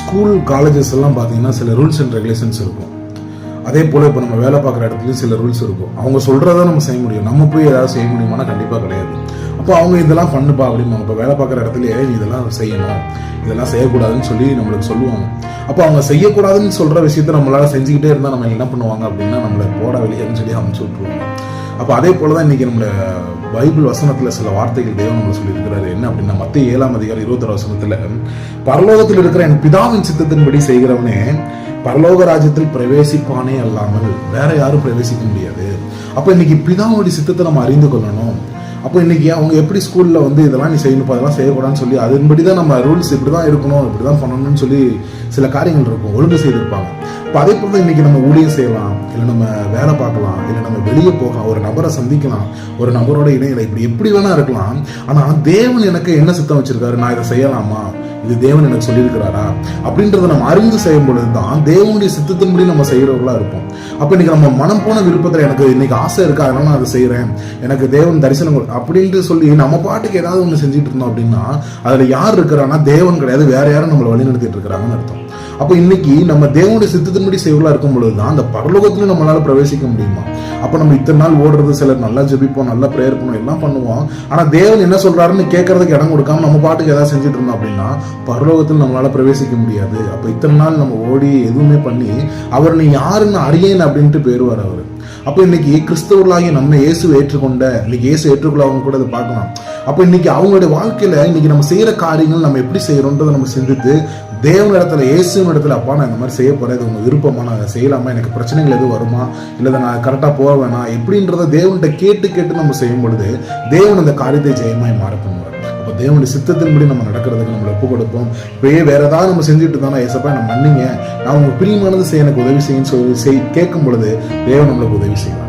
School colleges எல்லாம் பார்த்தீங்கன்னா சில ரூல்ஸ் அண்ட் ரெகுலேஷன்ஸ் இருக்கும். அதே போல் இப்போ நம்ம வேலை பார்க்குற இடத்துலையும் சில ரூல்ஸ் இருக்கும். அவங்க சொல்கிறத நம்ம செய்ய முடியும். நம்ம போய் ஏதாவது செய்ய முடியுமானா கண்டிப்பாக கிடையாது. அப்போ அவங்க இதெல்லாம் பண்ணுப்பா அப்படின்னு இப்போ வேலை பார்க்குற இடத்துலயே நீ இதெல்லாம் செய்யணும். இதெல்லாம் செய்யக்கூடாதுன்னு சொல்லி நம்மளுக்கு சொல்லுவாங்க. அப்போ அவங்க செய்யக்கூடாதுன்னு சொல்கிற விஷயத்த நம்மளால செஞ்சுக்கிட்டே இருந்தால் நம்ம என்ன பண்ணுவாங்க அப்படின்னா நம்மளை போட வெளியேன்னு சொல்லி அமுச்சு விட்ருவாங்க அப்போ அதே போல தான் இன்றைக்கி நம்மளோட பைபிள் வசனத்தில் சில வார்த்தைகள் தேவன் நம்ம சொல்லியிருக்கிறாரு. என்ன அப்படின்னா மத்திய ஏழாம் அதிகாரம் இருபத்தொரு வசனத்தில் பரலோகத்தில் இருக்கிற என் பிதாவின் சித்தத்தின்படி செய்கிறவனே பரலோக ராஜ்யத்தில் பிரவேசிப்பானே அல்லாமல் வேற யாரும் பிரவேசிக்க முடியாது. அப்போ இன்னைக்கு பிதாவுடைய சித்தத்தை நம்ம அறிந்து கொள்ளணும். அப்போ இன்னைக்கு அவங்க எப்படி ஸ்கூலில் வந்து இதெல்லாம் நீ செய்யணும் அதெல்லாம் செய்யக்கூடாதுன்னு சொல்லி அதன்படி தான் நம்ம ரூல்ஸ் இப்படி தான் இருக்கணும் இப்படி தான் பண்ணணும்னு சொல்லி சில காரியங்கள் இருக்கும். ஒழுங்கு செய்திருப்பாங்க. இப்போ அதே போல் தான் இன்னைக்கு நம்ம ஊழியம் செய்யலாம் இல்லை நம்ம வேலை பார்க்கலாம் இல்லை நம்ம வெளியே போகலாம் ஒரு நபரை சந்திக்கலாம் ஒரு நபரோட இணையில இப்படி எப்படி வேணா இருக்கலாம். ஆனால் தேவன் எனக்கு என்ன சித்தம் வச்சுருக்காரு? நான் இதை செய்யலாமா? இது தேவன் எனக்கு சொல்லியிருக்கிறாரா? அப்படின்றத நம்ம அறிந்து செய்யும் பொழுது தான் தேவனுடைய சித்தத்தின்படி நம்ம செய்கிறவர்களா இருப்போம். அப்போ இன்னைக்கு நம்ம மனம் போன விருப்பத்தில் எனக்கு இன்னைக்கு ஆசை இருக்கா? அதனால நான் அதை செய்கிறேன் எனக்கு தேவன் தரிசனம் அப்படின்ட்டு சொல்லி நம்ம பாட்டுக்கு ஏதாவது ஒன்று செஞ்சுட்டு இருந்தோம் அப்படின்னா அதில் யார் இருக்கிறான்னா தேவன் கிடையாது வேற யாரும் நம்மளை வழிநடத்திட்டு இருக்கிறாங்கன்னு அர்த்தம். அப்போ இன்னைக்கு நம்ம தேவனுடைய சித்தத்தின்படி செயலாக இருக்கும் பொழுது தான் அந்த பரலோகத்திலும் நம்மளால பிரவேசிக்க முடியுமா? அப்போ நம்ம இத்தனை நாள் ஓடுறது சிலர் நல்லா ஜெபிப்போம் நல்லா ப்ரேயர் பண்ணுவோம் எல்லாம் பண்ணுவோம். ஆனால் தேவன் என்ன சொல்றாருன்னு கேட்கறதுக்கு இடம் கொடுக்காம நம்ம பாட்டுக்கு ஏதாவது செஞ்சுட்டு இருந்தோம் அப்படின்னா பரலோகத்தில் நம்மளால பிரவேசிக்க முடியாது. அப்போ இத்தனை நாள் நம்ம ஓடி எதுவுமே பண்ணி அவர் நீ யாருன்னு அறியேன் அப்படின்ட்டு பேருவார் அவர். அப்போ இன்னைக்கு கிறிஸ்தவர்களாகி நம்ம இயேசு ஏற்றுக்கொண்ட இன்னைக்கு இயேசு ஏற்றுக்கொள்ளவங்க கூட அதை பார்க்கலாம். அப்போ இன்னைக்கு அவங்களுடைய வாழ்க்கையில இன்னைக்கு நம்ம செய்யற காரியங்கள் நம்ம எப்படி செய்யறோன்றதை நம்ம சிந்தித்து தேவன் இடத்துல இயேசுவின் இடத்துல அப்பா நான் இந்த மாதிரி செய்ய போறேன். இது உங்க விருப்பமா? நான் அதை செய்யலாமா? எனக்கு பிரச்சனைகள் எதுவும் வருமா? இல்லை நான் கரெக்டாக போக வேணாம். எப்படின்றத தேவன்கிட்ட கேட்டு கேட்டு நம்ம செய்யும் பொழுது தேவன் அந்த காரியத்தை ஜெயமாய் மாற பண்ணுவார். அப்போ தேவனுடைய சித்தத்தின்படி நம்ம நடக்கிறதுக்கு நம்மளை ஒப்பு கொடுப்போம். இப்பயே வேற ஏதாவது நம்ம செஞ்சுட்டு தானே ஏசப்பா நம்ம மன்னிங்க. நான் உங்க பிரியமானது செய்ய எனக்கு உதவி செய்யுன்னு சொல்லி செய் கேட்கும் பொழுது தேவன் நம்மளுக்கு உதவி செய்வார்.